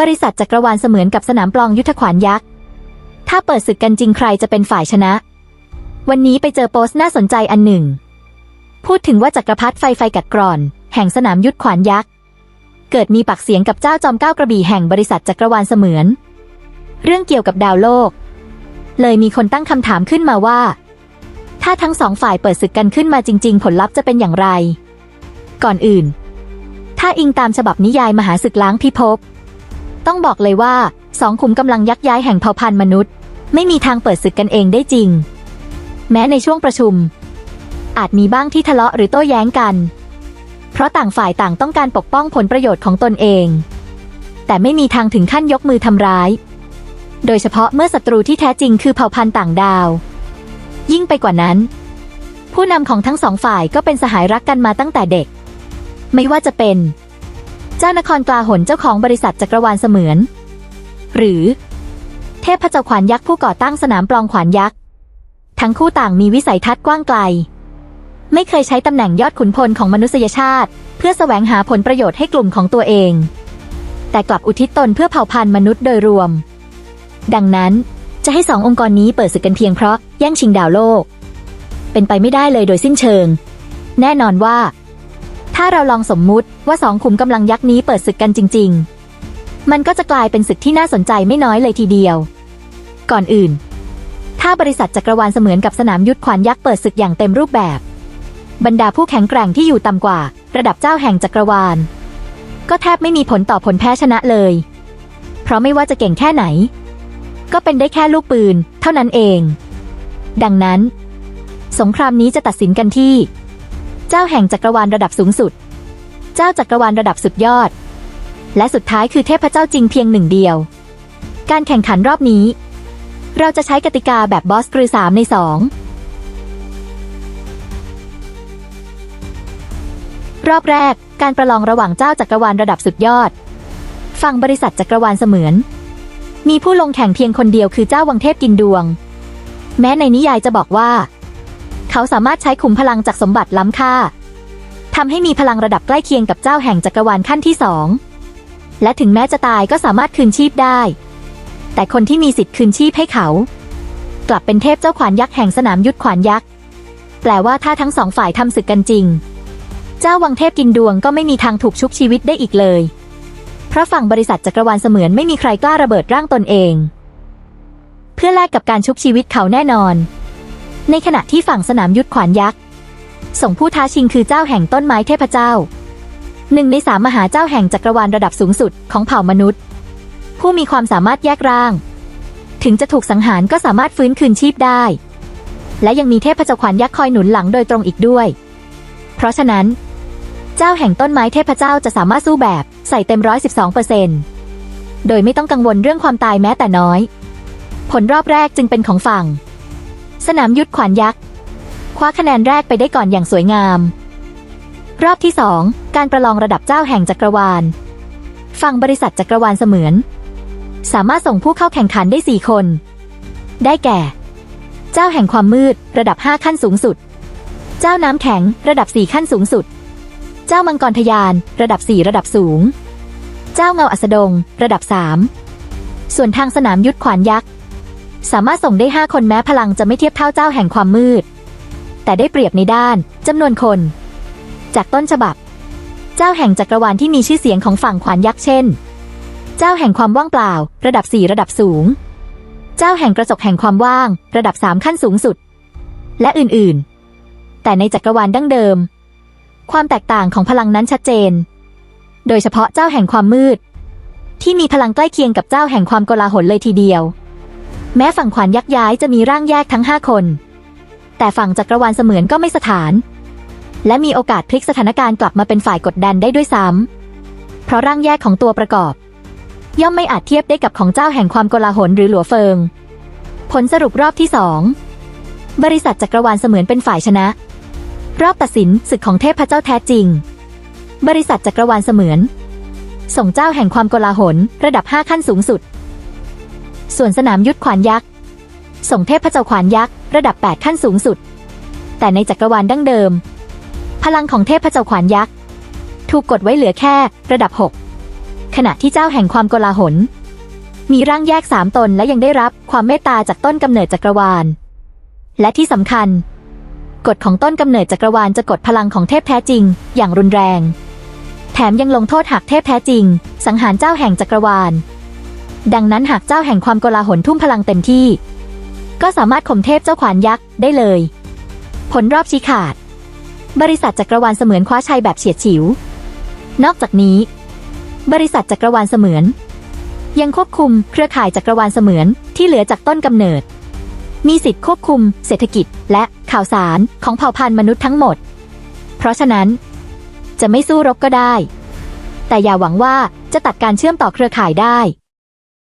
บริษัทจักรวาลเสมือนกับสนามปลองยุทธขวานยักษ์ ถ้าเปิดศึกกันจริงใครจะเป็นฝ่ายชนะ วันนี้ไปเจอโพสต์น่าสนใจอันหนึ่ง พูดถึงว่าจักรพรรดิไฟไฟกัดกร่อน แห่งสนามยุทธขวานยักษ์ เกิดมีปากเสียงกับเจ้าจอมเก้ากระบี่แห่งบริษัทจักรวาลเสมือน เรื่องเกี่ยวกับดาวโลก เลยมีคนตั้งคำถามขึ้นมาว่า ถ้าทั้งสองฝ่ายเปิดศึกกันขึ้นมาจริง ๆ ผลลัพธ์จะเป็นอย่างไร ก่อนอื่น ถ้าอิงตามฉบับนิยายมหาศึกล้างพิภพ ต้องบอกเลยว่าสองขุมกำลังยักย้ายแห่งเผ่าพันธุ์มนุษย์ ไม่มีทางเปิดศึกกันเองได้จริง แม้ในช่วงประชุม อาจมีบ้างที่ทะเลาะหรือโต้แย้งกัน เพราะต่างฝ่ายต่างต้องการปกป้องผลประโยชน์ของตนเอง แต่ไม่มีทางถึงขั้นยกมือทำร้าย โดยเฉพาะเมื่อศัตรูที่แท้จริงคือเผ่าพันธุ์ต่างดาว ยิ่งไปกว่านั้น ผู้นำของทั้งสองฝ่ายก็เป็นสหายรักกันมาตั้งแต่เด็ก ไม่ว่าจะเป็น เจ้านครกลาหนเจ้าของบริษัทจักรวาลเสมือน หรือ เทพเจ้าขวานยักษ์ผู้ก่อตั้งสนามปลองขวานยักษ์ ทั้งคู่ต่างมีวิสัยทัศน์กว้างไกล ไม่เคยใช้ตำแหน่งยอดขุนพลของมนุษยชาติ เพื่อแสวงหาผลประโยชน์ให้กลุ่มของตัวเอง แต่กลับอุทิศตนเพื่อเผ่าพันธุ์มนุษย์โดยรวม ดังนั้นจะให้สององค์กรนี้เปิดศึกกันเพียงเพราะแย่งชิงดาวโลก เป็นไปไม่ได้เลยโดยสิ้นเชิง แน่นอนว่า ถ้าเราลองสมมุติว่าสองขุมกำลังยักษ์นี้เปิดศึกกันจริง ๆ มันก็จะกลายเป็นศึกที่น่าสนใจไม่น้อยเลยทีเดียว ก่อนอื่น ถ้าบริษัทจักรวาลเสมือนกับสนามยุทธขวานยักษ์เปิดศึกอย่างเต็มรูปแบบ บรรดาผู้แข็งแกร่งที่อยู่ต่ำกว่า ระดับเจ้าแห่งจักรวาล ก็แทบไม่มีผลต่อผลแพ้ชนะเลย เพราะไม่ว่าจะเก่งแค่ไหน ก็เป็นได้แค่ลูกปืน เท่านั้นเอง ดังนั้น สงครามนี้จะตัดสินกันที่ เจ้าแห่งจักรวาลระดับสูงสุด เจ้าจักรวาลระดับสุดยอด และสุดท้ายคือเทพเจ้าจริงเพียงหนึ่งเดียว การแข่งขันรอบนี้ เราจะใช้กติกาแบบบอสกรือสามในสองรอบแรก การประลองระหว่างเจ้าจักรวาลระดับสุดยอด ฝั่งบริษัทจักรวาลเสมือน มีผู้ลงแข่งเพียงคนเดียวคือเจ้าวังเทพกินดวง แม้ในนิยายจะบอกว่า เขาสามารถใช้ขุมพลังจากสมบัติล้ำค่าทำให้มีพลังระดับใกล้เคียงกับเจ้าแห่งจักรวาลขั้นที่สองและถึงแม้จะตายก็สามารถคืนชีพได้ แต่คนที่มีสิทธิ์คืนชีพให้เขา กลับเป็นเทพเจ้าขวานยักษ์แห่งสนามยุทธขวานยักษ์แปลว่าถ้าทั้งสองฝ่ายทำศึกกันจริง เจ้าวังเทพกินดวงก็ไม่มีทางถูกชุบชีวิตได้อีกเลย เพราะฝั่งบริษัทจักรวาลเสมือนไม่มีใครกล้าระเบิดร่างตนเอง เพื่อแลกกับการชุบชีวิตเขาแน่นอน ในขณะที่ฝั่งสนามยุทธขวานยักษ์ ส่งผู้ท้าชิงคือเจ้าแห่งต้นไม้เทพเจ้า หนึ่งในสามมหาเจ้าแห่งจักรวาลระดับสูงสุดของเผ่ามนุษย์ ผู้มีความสามารถแยกร่าง ถึงจะถูกสังหารก็สามารถฟื้นคืนชีพได้ และยังมีเทพเจ้าขวานยักษ์คอยหนุนหลังโดยตรงอีกด้วย เพราะฉะนั้น เจ้าแห่งต้นไม้เทพเจ้าจะสามารถสู้แบบใส่เต็มร้อยสิบสองเปอร์เซ็นโดยไม่ต้องกังวลเรื่องความตายแม้แต่น้อย ผลรอบแรกจึงเป็นของฝั่ง สนามยุทธขวานยักษ์ คว้าคะแนนแรกไปได้ก่อนอย่างสวยงาม รอบที่สองการประลองระดับเจ้าแห่งจักรวาล ฝั่งบริษัทจักรวาลเสมือน สามารถส่งผู้เข้าแข่งขันได้สี่คน ได้แก่ เจ้าแห่งความมืดระดับห้าขั้นสูงสุด เจ้าน้ำแข็งระดับสี่ขั้นสูงสุด เจ้ามังกรทยาน ระดับสี่ระดับสูง เจ้าเงาอัสดง ระดับสามส่วนทางสนามยุทธขวานยักษ์ สามารถส่งได้ห้าคนแม้พลังจะไม่เทียบเท่าเจ้าแห่งความมืด แต่ได้เปรียบในด้านจำนวนคน จากต้นฉบับ เจ้าแห่งจักรวาลที่มีชื่อเสียงของฝั่งขวานยักษ์เช่น เจ้าแห่งความว่างเปล่า ระดับสี่ระดับสูง เจ้าแห่งกระจกแห่งความว่าง ระดับสามขั้นสูงสุด และอื่นๆ แต่ในจักรวาลดั้งเดิม ความแตกต่างของพลังนั้นชัดเจน โดยเฉพาะเจ้าแห่งความมืด ที่มีพลังใกล้เคียงกับเจ้าแห่งความโกลาหลเลยทีเดียว แม้ฝั่งขวานยักย้ายจะมีร่างแยกทั้งห้าคน แต่ฝั่งจักรวาลเสมือนก็ไม่สถาน และมีโอกาสพลิกสถานการณ์กลับมาเป็นฝ่ายกดดันได้ด้วยซ้ำเพราะร่างแยกของตัวประกอบ ย่อมไม่อาจเทียบได้กับของเจ้าแห่งความโกลาหลหรือหลัวเฟิง ผลสรุปรอบที่สองบริษัทจักรวาลเสมือนเป็นฝ่ายชนะ รอบตัดสินศึกของเทพเจ้าแท้จริง บริษัทจักรวาลเสมือน ส่งเจ้าแห่งความโกลาหลระดับห้าขั้นสูงสุด ส่วนสนามยุทธขวานยักษ์ส่งเทพเจ้าขวานยักษ์ระดับ 8 ขั้นสูงสุด แต่ในจักรวาลดั้งเดิม พลังของเทพเจ้าขวานยักษ์ถูกกดไว้เหลือแค่ระดับ 6 ขณะที่เจ้าแห่งความโกลาหล มีร่างแยกสามตนและยังได้รับความเมตตาจากต้นกำเนิดจักรวาล และที่สำคัญ กฎของต้นกำเนิดจักรวาลจะกดพลังของเทพแท้จริง อย่างรุนแรง แถมยังลงโทษหากเทพแท้จริง สังหารเจ้าแห่งจักรวาล ดังนั้นหากเจ้าแห่งความโกลาหลทุ่มพลังเต็มที่ ก็สามารถข่มเทพเจ้าขวานยักษ์ได้เลย ผลรอบชี้ขาด บริษัทจักรวาลเสมือนคว้าชัยแบบเฉียดฉิว นอกจากนี้ บริษัทจักรวาลเสมือน ยังควบคุมเครือข่ายจักรวาลเสมือนที่เหลือจากต้นกำเนิด มีสิทธิ์ควบคุม เศรษฐกิจ และข่าวสารของเผ่าพันธุ์มนุษย์ทั้งหมด เพราะฉะนั้นจะไม่สู้รบก็ได้ แต่อย่าหวังว่าจะตัดการเชื่อมต่อเครือข่ายได้